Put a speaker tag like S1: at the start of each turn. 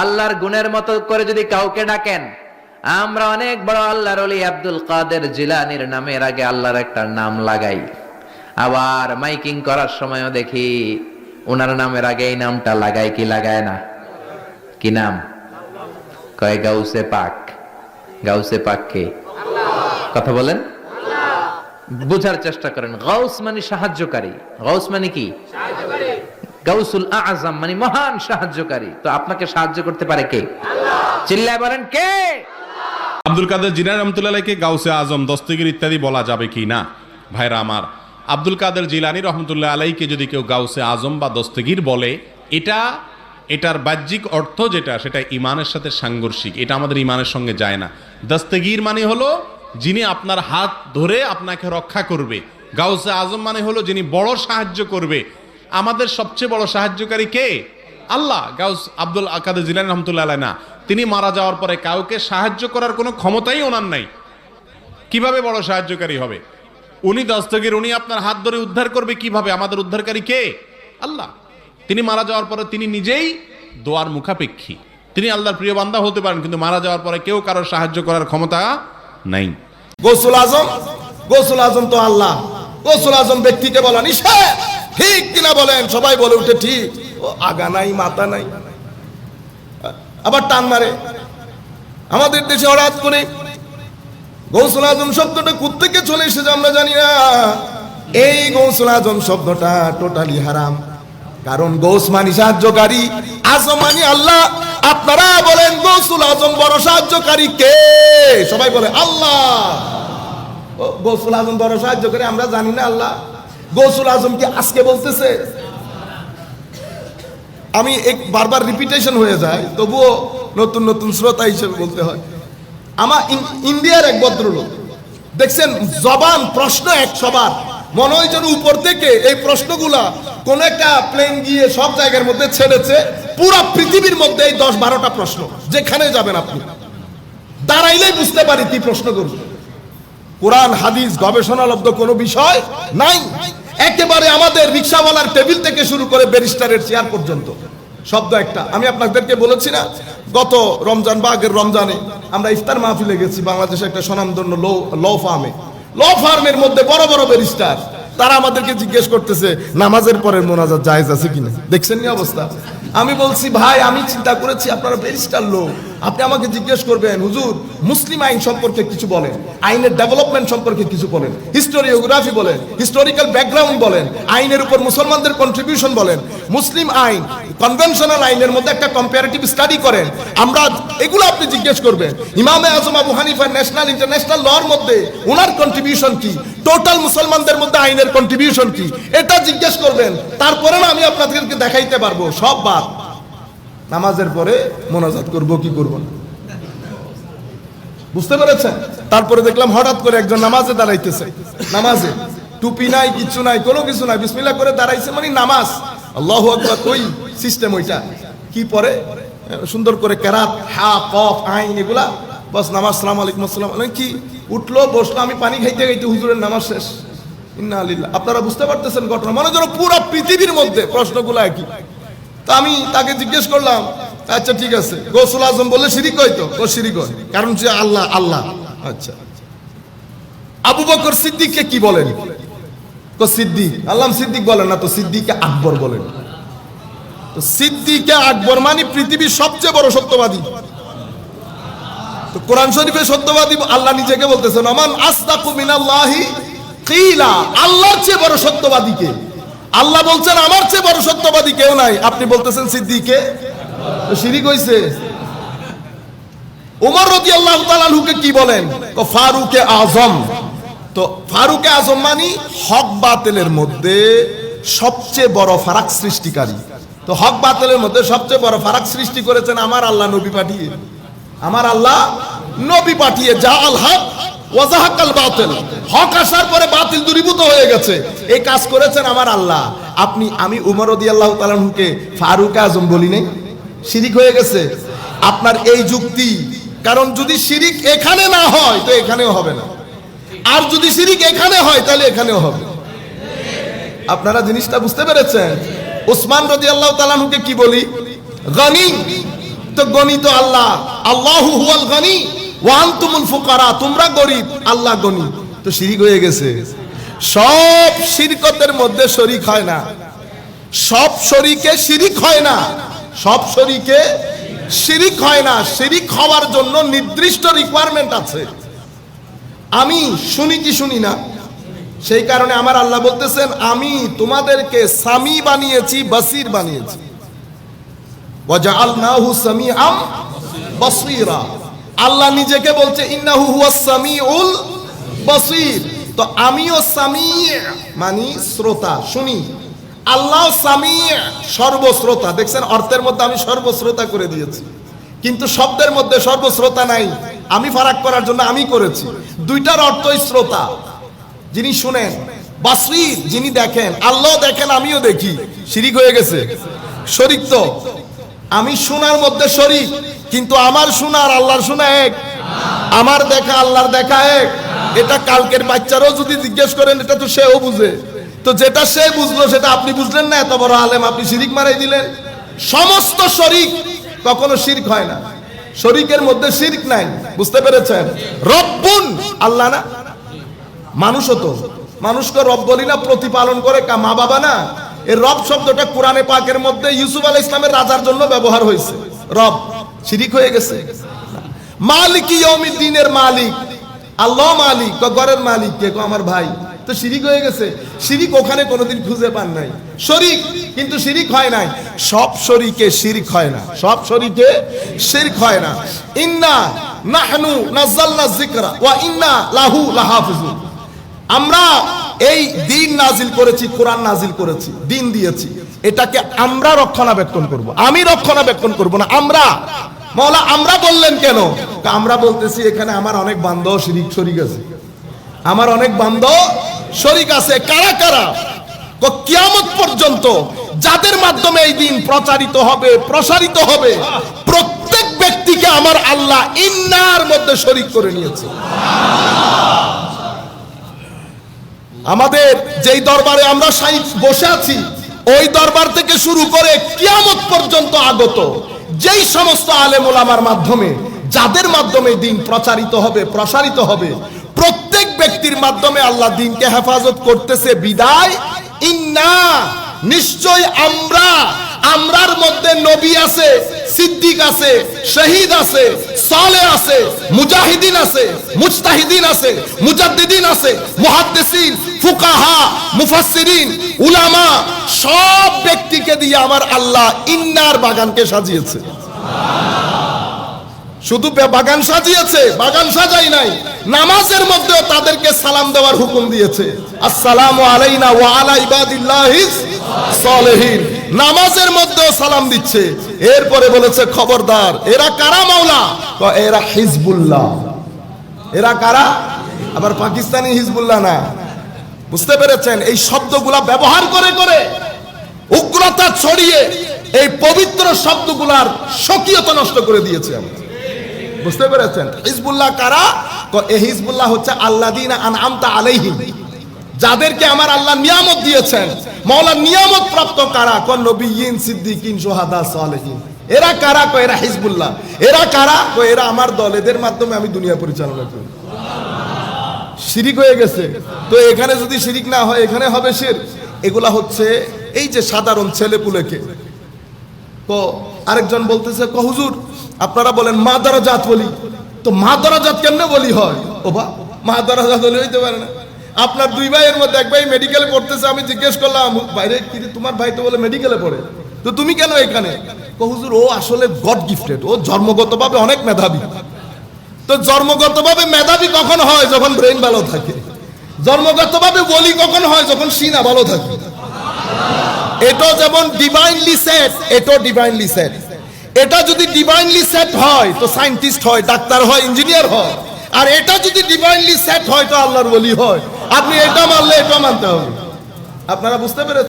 S1: আল্লাহর গুণের মতো করে যদি কাউকে ডাকেন, আমরা অনেক বড় আল্লাহর অলি আব্দুল কাদের জিলানির নামের আগে আল্লাহর একটা নাম লাগাই। আবার মাইকিং করার সময়ও দেখি ওনার নামের আগে এই নামটা লাগায় কি লাগায় না? কি নাম? কয়, গাউসে পাক। গাউসে পাক কে? কথা বলেন? বুঝার চেষ্টা করেন। গাউস মানে সাহায্যকারী। গাউস মানে কি? গাউসুল আজম মানে মহান সাহায্যকারী। তো আপনাকে সাহায্য করতে পারে কে? চিল্লায় বলেন কে?
S2: আব্দুল কাদের জিনার রহমতুল্লাহকে গাউসে আজম, দস্তগির ইত্যাদি বলা যাবে কি না? ভাইরা আমার, আব্দুল কাদের জিলানি রহমতুল্লাহ আলাইকে যদি কেউ গাউসে আজম বা দস্তগির বলে, এটা এটার বাহ্যিক অর্থ যেটা, সেটা ইমানের সাথে সাংঘর্ষিক। এটা আমাদের ইমানের সঙ্গে যায় না। দস্তগির মানে হলো যিনি আপনার হাত ধরে আপনাকে রক্ষা করবে। গাউসে আজম মানে হলো যিনি বড় সাহায্য করবে। আমাদের সবচেয়ে বড় সাহায্যকারী কে? আল্লাহ। গাউস আব্দুল আকাদের জিলানি রহমতুল্লাহ না তিনি মারা যাওয়ার পরে কাউকে সাহায্য করার কোনো ক্ষমতাই ওনার নাই। কীভাবে বড় সাহায্যকারী হবে? উনি দস্তগির, উনি আপনার হাত ধরে উদ্ধার করবে কীভাবে? আমাদের উদ্ধারকারী কে? আল্লাহ। তিনি মারা যাওয়ার পরে তিনি নিজেই দোয়ার মুখাপেক্ষী। তিনি আল্লাহর প্রিয় বান্দা হতে পারেন, কিন্তু মারা যাওয়ার পরে কেউ কারোর সাহায্য করার ক্ষমতা নাই।
S3: গোসুল আজম গোসুল আজম তো আল্লাহ। গোসুল আজম ব্যক্তিকে বলা নিষেধ। ঠিক কিনা বলেন? সবাই বলে উঠে ঠিক। ও, আগা নাই, মাথা নাই। আবার টান মারে। আমাদের দেশে হঠাৎ করে। গৌসুল আজম শব্দটা কোথেকে চলে এসেছে আমরা জানি না। এই গৌসুল আজম শব্দটা টোটালি হারাম। কারণ গৌস মানি সাহায্যকারী, আজম মানি আল্লাহ। আপনারা বলেন গৌসুল আজম বড় সাহায্যকারী কে? সবাই বলে আল্লাহ। গৌসুল আজম বড় সাহায্য করে আমরা জানি না আল্লাহ। গৌসুল আজম কি আজকে বলতেছে? আমি এক বারবার রিপিটেশন হয়ে যায়, তবুও নতুন নতুন শ্রোতা হিসেবে বলতে হয়। আমার ইন্ডিয়ার এক ভদ্রলোক, দেখছেন, জবান প্রশ্ন এক সবার, মনে হয় যেন উপর থেকে এই প্রশ্নগুলা কোন একটা প্লেন গিয়ে সব জায়গার মধ্যে ছেড়েছে, পুরো পৃথিবীর মধ্যে এই দশ বারোটা প্রশ্ন, যেখানে যাবেন আপনি। দাঁড়াইলেই বুঝতে পারি কি প্রশ্ন করবে। কোরআন, হাদিস, গবেষণালব্ধ কোনো বিষয় নাই। একেবারে আমাদের রিক্সাওয়ালার টেবিল থেকে শুরু করে ব্যারিস্টারের চেয়ার পর্যন্ত। শব্দ একটা। আমি আপনাদেরকে বলেছি না, গত রমজান বা আগের রমজানে আমরা ইফতার মাহফিলে গেছি, বাংলাদেশে একটা স্বনামধন্য লো, ল ফার্মে। ল ফার্মের মধ্যে বড় বড় ব্যারিস্টার। তারা আমাদেরকে জিজ্ঞেস করতেছে, নামাজের পরের মোনাজাত জায়েজ আছে কিনা? দেখছেন নি অবস্থা? আমি বলছি, ভাই, আমি চিন্তা করেছি আপনারা ব্যারিস্টার লোক। আপনি আমাকে জিজ্ঞেস করবেন, হুজুর, মুসলিম আইন সম্পর্কে কিছু বলেন, আইনের ডেভেলপমেন্ট সম্পর্কে কিছু বলেন হিস্টোরিওগ্রাফি বলেন হিস্টোরিক্যাল ব্যাকগ্রাউন্ড বলেন, আইনের উপর মুসলমানদের কন্ট্রিবিউশন বলেন, মুসলিম আইন কনভেনশনাল আইনের মধ্যে একটা কম্পারেটিভ স্টাডি করেন। আমরা এগুলো আপনি জিজ্ঞেস করবেন। ইমামে আজম আবু হানিফা ন্যাশনাল ইন্টারন্যাশনাল লর মধ্যে ওনার কন্ট্রিবিউশন কি? টোটাল মুসলমানদের মধ্যে আইনের কন্ট্রিবিউশন কি? এটা জিজ্ঞেস করবেন। তারপরে না আমি আপনাদেরকে দেখাইতে পারব। সব বাদ। নামাজের পরে মোনাজাত করব, কি করব না? বুঝতে পেরেছেন? তারপরে দেখলাম হঠাৎ করে একজন নামাজে দাঁড়াইতেছে। নামাজে। টুপি নাই কিছু নাই, কোনো কিছু নাই, বিসমিল্লাহ করে দাঁড়াইছে মানে নামাজ। আল্লাহু আকবার, ওই সিস্টেম ওইটা। কি পরে? সুন্দর করে কেরাত, হা, কফ, আইন এগুলা। বাস নামাজ, সালাম আলাইকুম, আসসালাম মানে কি? উঠল, বসল, আমি পানি খাইতে খাইতে হুজুরের নামাজ শেষ। ইন্না আলিল্লাহ আপনারা বুঝতে পারতেছেন ঘটনা? মনে যেন পুরো পৃথিবীর মধ্যে প্রশ্নগুলো একই। তা আমি তাকে জিজ্ঞেস করলাম আচ্ছা ঠিক আছে। গোসুল আজম বললে শিরিক হয় তো? ও হয়। কারণ যে আল্লাহ আল্লাহ। আচ্ছা। আবু বকর সিদ্দিককে কি বলেন? তো সিদ্দিক। আল্লাহ সিদ্দিক বলেন না তো সিদ্দিককে আকবর বলেন। তো সিদ্দিকে আকবর মানে পৃথিবীর সবচেয়ে বড় সত্যবাদী। তো কোরআন শরীফে সত্যবাদী আল্লাহ নিজেকে বলতেছেন। আমান আস্তাকু মিনাল্লাহি কিলা আল্লাহর চেয়ে বড় সত্যবাদী কে? আল্লাহ বলছেন, আমার চেয়ে বড় সত্যবাদী কেউ নাই। আপনি বলতেছেন, সিদ্দিকে? শিরিক হইছে উমর রদি আল্লাহ তালাহুকে কি বলেন? ফারুকে আজম। তো ফারুকে আজম মানি হক বাতিলের মধ্যে সবচেয়ে বড় ফারাক সৃষ্টিকারী। তো হক বাতিলের মধ্যে সবচেয়ে বড় ফারাক সৃষ্টি করেছেন আমার আল্লাহ নবী পাঠিয়ে। আমার আল্লাহ নবী পাঠিয়ে, যা আল হক পরে দূরীভূত হয়ে গেছে। এই কাজ করেছেন আমার আল্লাহ। আপনি, আমি শিরিক হয়ে গেছে? আপনার এই যুক্তি, কারণ যদি শিরিক এখানে না হয়, তো এখানেও হবে না। আর যদি শিরিক এখানে হয়, তাহলে এখানেও হবে। আপনারা জিনিসটা বুঝতে পেরেছেন? উসমান রদি আল্লাহ তালানুকে কি বলি? গনি। তো গণিত আল্লাহ। আল্লাহ হুয়াল গনি। ওয়া আনতুমুল ফুকারা, তোমরা গরিব, আল্লাহ গনি। তো শিরিক হয়ে গেছে। সব শিরকতের মধ্যে শরিক হয় না। সব শরিকে শিরিক হয় না। সব শরিকে শিরিক হয় না। শিরিক হওয়ার জন্য নির্দিষ্ট রিকোয়ারমেন্ট আছে। আমি শুনি কি শুনি না? সেই কারণে আমার আল্লাহ বলতেছেন, আমি তোমাদেরকে সামি বানিয়েছি, বাসির বানিয়েছি। ওয়াজআলনাহু সামিআম বাসীরা। আল্লাহ নিজেকে বলছে, ইন্নাহু হুয়াস সামিউল বাসীর। তো আমিও সামি মানে শ্রোতা, শুনি। আল্লাহ সামি সর্বশ্রোতা। দেখছেন, অর্থের মধ্যে আমি সর্বশ্রোতা করে দিয়েছি। কিন্তু শব্দের মধ্যে সর্বশ্রোতা নাই। আমি ফারাক করার জন্য আমি করেছি। দুইটার অর্থই শ্রোতা। যিনি শুনেন, বাসির যিনি দেখেন, আল্লাহ দেখেন, আমিও দেখি। শিরিক হয়ে গেছে। শরিক তো। আমি শোনার মধ্যে শরিক, কিন্তু আমার শোনার আল্লাহর শোনা এক। আমার দেখা আল্লাহর দেখা এক। এটা কালকের বাচ্চারও যদি জিজ্ঞেস করেন, এটা তো সেও বুঝে। তো যেটা সে বুঝলো, সেটা আপনি বুঝলেন না, এত বড় আলেম, আপনি শিরিক মারাই দিলেন। সমস্ত শরিক কখনো শিরক হয় না। শরিকের মধ্যে শিরক নাই, বুঝতে পেরেছেন? রব্বুন, আল্লাহ না? মানুষও তো। মানুষকে রব বলি না, প্রতিপালন করে মা বাবা না? এই রব শব্দটা কোরআনে পাকের মধ্যে ইউসুফ আলাইহিস ইসলামের রাজার জন্য ব্যবহার হয়েছে। রব, শিরিক হয়ে গেছে। মালিক দিনের মালিক। আল্লাহ মালিক ক ঘরের মালিক কে? আমার ভাই। তো শিরিক হয়ে গেছে। শিরিক ওখানে কোনোদিন খুঁজে পান নাই। শরিক, কিন্তু শিরিক হয় নাই। সব শরিকে শিরিক হয় না। সব শরিকে শিরক হয় না। ইন্না নাহনু নাযালনা যিকরা ওয়া ইন্না লাহু লাহাফিজুন। আমরা এই দিন নাজিল করেছি, কোরআন নাজিল করেছি, দিন দিয়েছি। এটাকে আমরা রক্ষণাবেক্ষণ করব। আমি রক্ষণাবেক্ষণ করব না, আমরা। মৌলা আমরা বললেন কেন? আমরা বলতেছি, এখানে আমার অনেক বান্ধব শরিক শরিক আছে। আমার অনেক বান্ধব শরিক আছে। কারা কারা? কিয়ামত পর্যন্ত যাদের মাধ্যমে এই দিন প্রচারিত হবে, প্রসারিত হবে, প্রত্যেক ব্যক্তিকে আমার আল্লাহ ইন্নার মধ্যে শরিক করে নিয়েছে। আমাদের যেই দরবারে আমরা বসে আছি, ওই দরবার থেকে শুরু করে কিয়ামত পর্যন্ত আগত। যেই সমস্ত আলেম ওলামার মাধ্যমে, যাদের মাধ্যমে দিন প্রচারিত হবে, প্রসারিত হবে, প্রত্যেক ব্যক্তির মাধ্যমে আল্লাহ দিনকে হেফাজত করতেছে, বিদায়। ইন্না, নিশ্চয় আমরা আমরার মধ্যে নবী আছে, সিদ্দিক আছে, শহীদ আছে সালে আছে, মুজাহিদিন আছে মুস্তাহিদিন আছে, মুজাদ্দিদিন আছে, মুহাদ্দিসিন, ফুকাহা, মুফাসসিরিন, উলামা, সব ব্যক্তিকে দিয়ে আমার আল্লাহ ইন্নার বাগানকে সাজিয়েছে। শুধু বাগান সাজিয়েছে, বাগান সাজাই নাই, নামাজের মধ্যেও তাদেরকে সালাম দেওয়ার হুকুম দিয়েছে। আসসালামু আলাইনা ওয়া আলা ইবাদিল্লাহিস সালেহিন। নামাজের মধ্যেও সালাম দিচ্ছে। এরপরে বলেছে, খবরদার, এরা কারা মাওলা? এরা হিজবুল্লাহ। এরা কারা? আবার পাকিস্তানি হিজবুল্লাহ না। বুঝতে পেরেছেন? এই শব্দগুলা ব্যবহার করে করে উগ্রতা ছড়িয়ে এই পবিত্র শব্দগুলার স্বকীয়তা নষ্ট করে দিয়েছে আমরা বুঝতে পেরেছেন? হিজবুল্লাহ কারা? এই হিজবুল্লাহ হচ্ছে আল্লাদিন আনআমতা আলাইহিম। যাদেরকে আমার আল্লাহ নিয়ামত দিয়েছেন। মাওলা নিয়ামত প্রাপ্ত কারা? কোন নবীন সিদ্দিকিন সোহাদা সালেহিন। এরা কারা? কো, এরা হিজবুল্লাহ। এরা কারা? কো, এরা আমার দল এদের মাধ্যমে আমি দুনিয়া পরিচালনা করি। শিরিক হয়ে গেছে। তো এখানে যদি শিরিক না হয়, এখানে হবে শির। এগুলা হচ্ছে এই যে সাধারণ ছেলে পুলেকে তো আরেকজন বলতেছে ক হুজুর, আপনারা বলেন মা দ্বারা জাত বলি। তো মা দ্বারা জাত কেমনে বলি হয়? ও বা মা দ্বারা জাত বলি হইতে পারে না। আপনার দুই ভাইয়ের মধ্যে এক ভাই মেডিকেলে পড়তেছে, আমি জিজ্ঞেস করলাম, বাইরে কি তোমার ভাই তো বলে মেডিকেলে পড়ে। তো তুমি কেন এখানে? ক হুজুর, ও আসলে গড গিফটেড ও জন্মগতভাবে অনেক মেধাবী। তো জন্মগতভাবে মেধাবী কখন হয়? যখন ব্রেন ভালো থাকে। জন্মগতভাবে বলি কখন হয়? যখন সিনা ভালো থাকে। এটা যেমন ডিভাইনলি সেট এটা ডিভাইনলি সেট এটা যদি ডিভাইনলি সেট হয়, তো সায়েন্টিস্ট হয়, ডাক্তার হয় ইঞ্জিনিয়ার হয়। আর এটা যদি ডিভাইনলি সেট হয়, তো আল্লাহর বলি হয়। আপনি এটা মানলে এটা মানতে হবে। আপনারা বুঝতে পেরেছেন?